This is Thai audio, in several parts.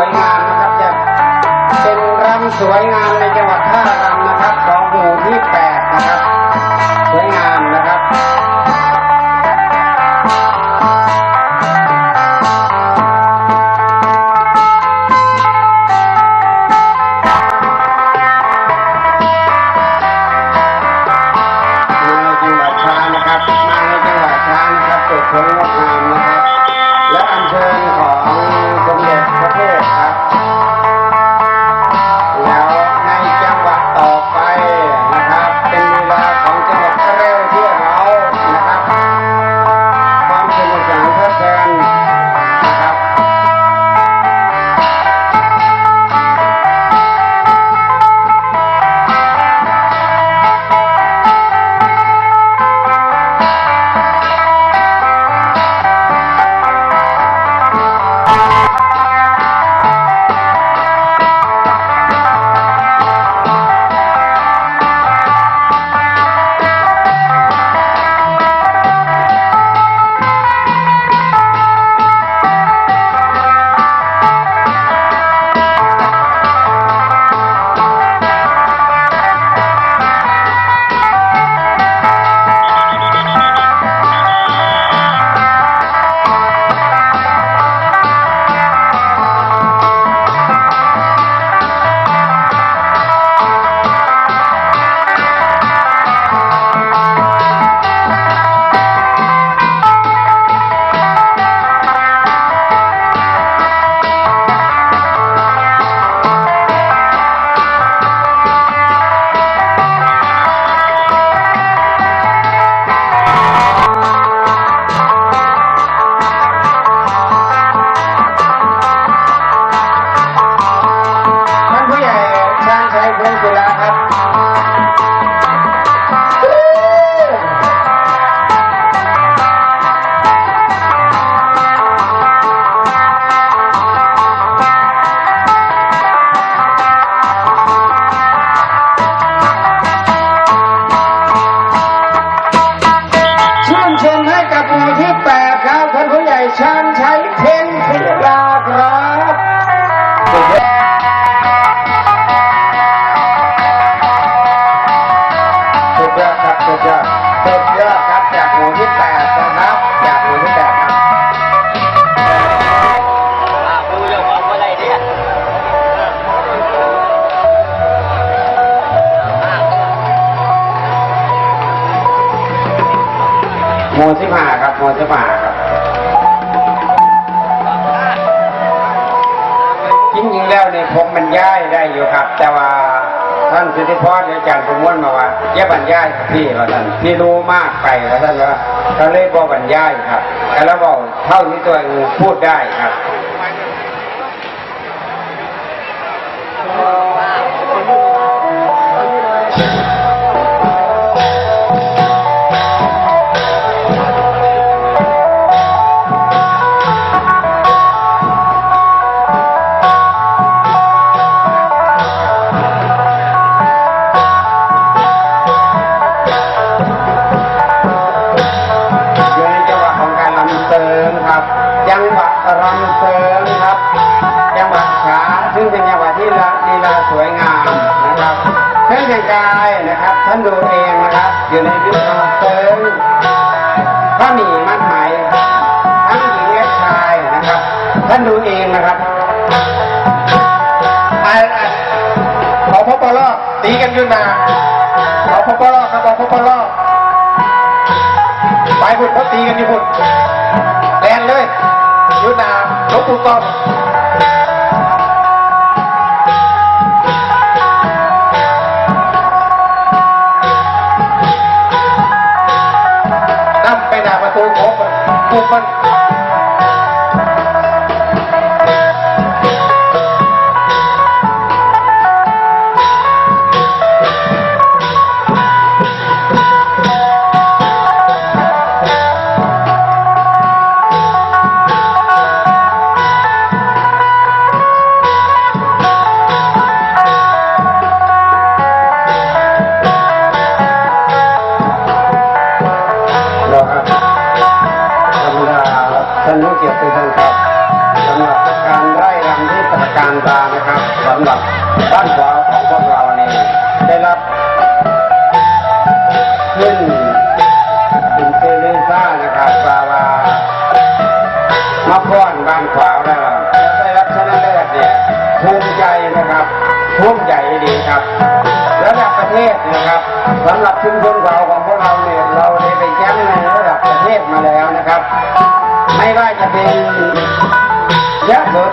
วยงามนะครับจะเป็นรำสวยงามในจังหวัดท่ารำนะครับของหมู่ที่แปด ผมบรรยายได้อยู่ครับ แต่ว่าท่านสุทธิพรอาจารย์ประมวลมาว่าอย่าบรรยายครับพี่ว่าท่านพี่รู้มากไปว่าท่านว่าก็เลยบอกบรรยายครับแต่แล้วบอกเท่านี้ตัวเองพูดได้ครับ รำเสริมครับจังหวะช้าซึ่งเป็นจังหวะที่ลีลาสวยงามนะครับเครื่องแต่งกายนะครับท่านดูเองนะครับอยู่ในยุครำเสริมถ้าหนีมัดไหมทั้งหญิงและชายนะครับ ท่านดูเองนะครับไอ้ไอ้ขอพบปลอกตีกันอยู่นาขอพบปลอกครับขอพบปลอกไปพุ่นเขาตีกันอยู่พุ่นแลนเลย อยู่นาห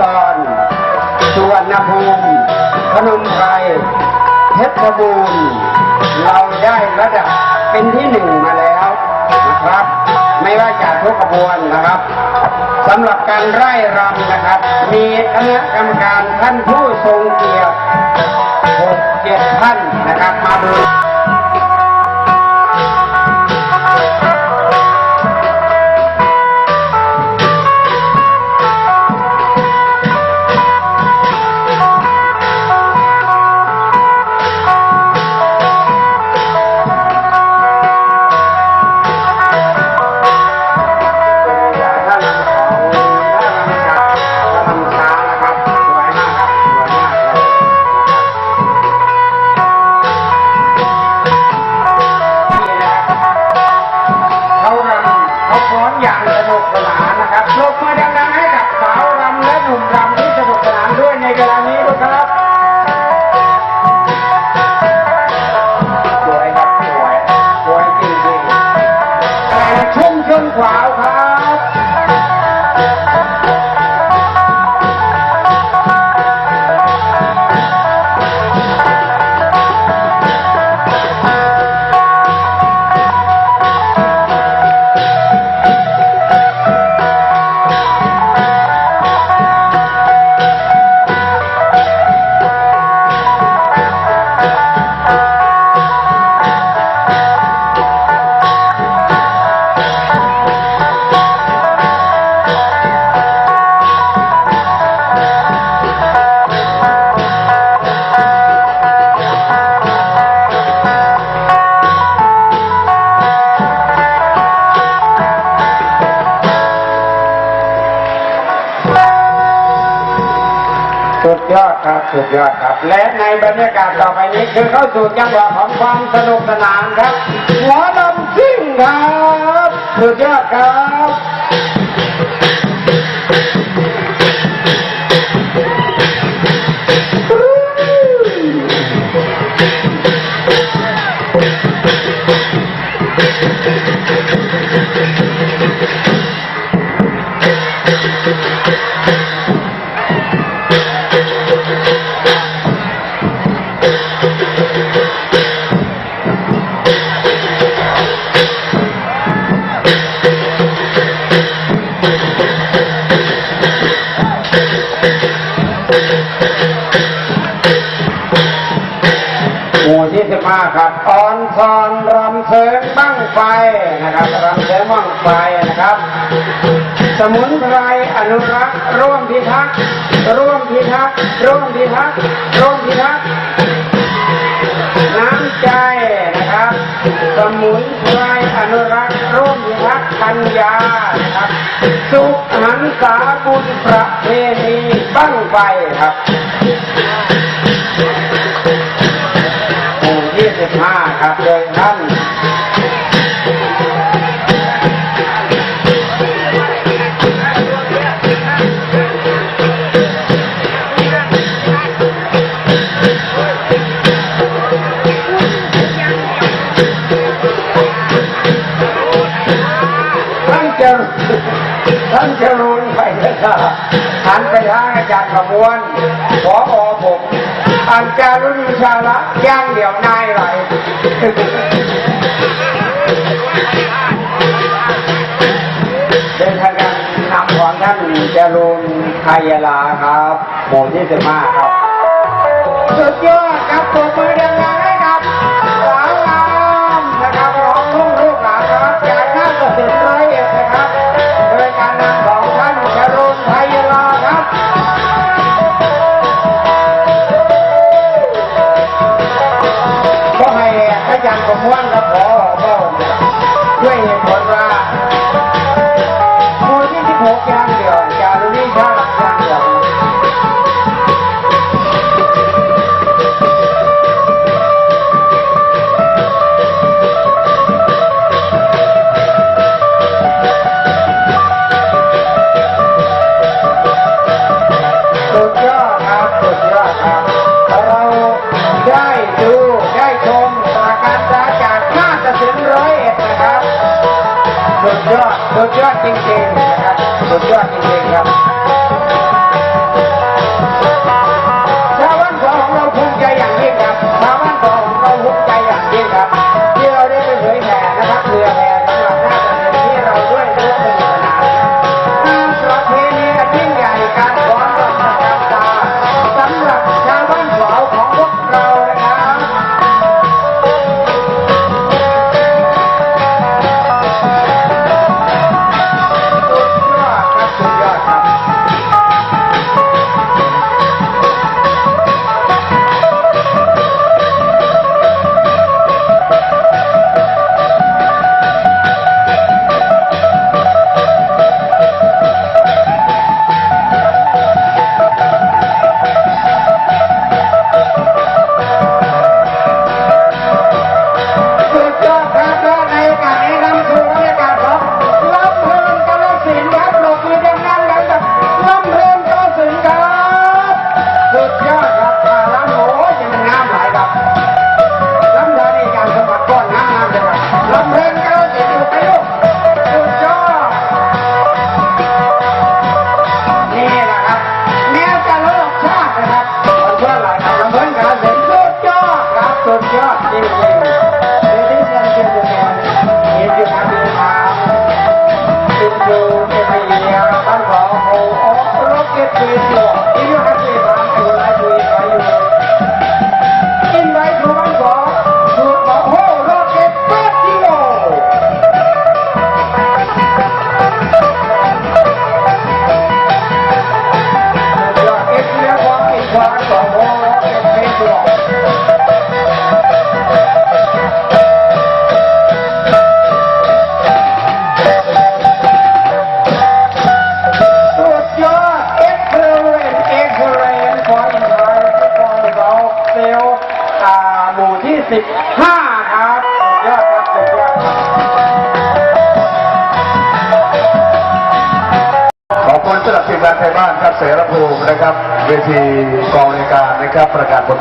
ยะโสธรสุวรรณภูมิพนมไพรเพชรบูรณ์เราได้ระดับเป็นที่หนึ่งมาแล้วนะครับ ไม่ว่าจากทุกขบวนนะครับสำหรับการไร่รำนะครับ มีคณะกรรมการท่านผู้ทรงเกียรติหกเจ็ดท่านนะครับมาดูด้ อดครับสุดยอดครับ และในบรรยากาศต่อไปนี้คือเข้าสู่จังหวะของความสนุกสนานครับหมอลำซิ่งครับสุดยอดครับ พรรำเสริงบั้งไฟนะครับรำเสริงบั้งไฟนะครับ สมุนไพรอนุรักษ์ร่วมพิทักษ์ร่วมพิทักษ์ร่วมพิทักษ์ร่วมพิทักษ์น้ำใจนะครับ สมุนไพรอนุรักษ์ร่วมพิทักษ์ปัญญาครับสุขหันสาบุญประเพณีบั้งไฟครับ นะครับ จารย์ขมวนขอพอผมอัาจารุนชาละย่างเดี่ยวนายไรเป็นทาคณะนำของท่านเจรุนไทยลาครับ หมู่ที่สิบห้าครับ สุดยอดครับผมมือดังนั้น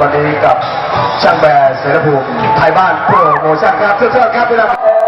วันนี้กับช่างแบร์เสรภูมิไทยบ้านเพื่อโมชั่นครับเชิญครับพี่น้อง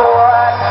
black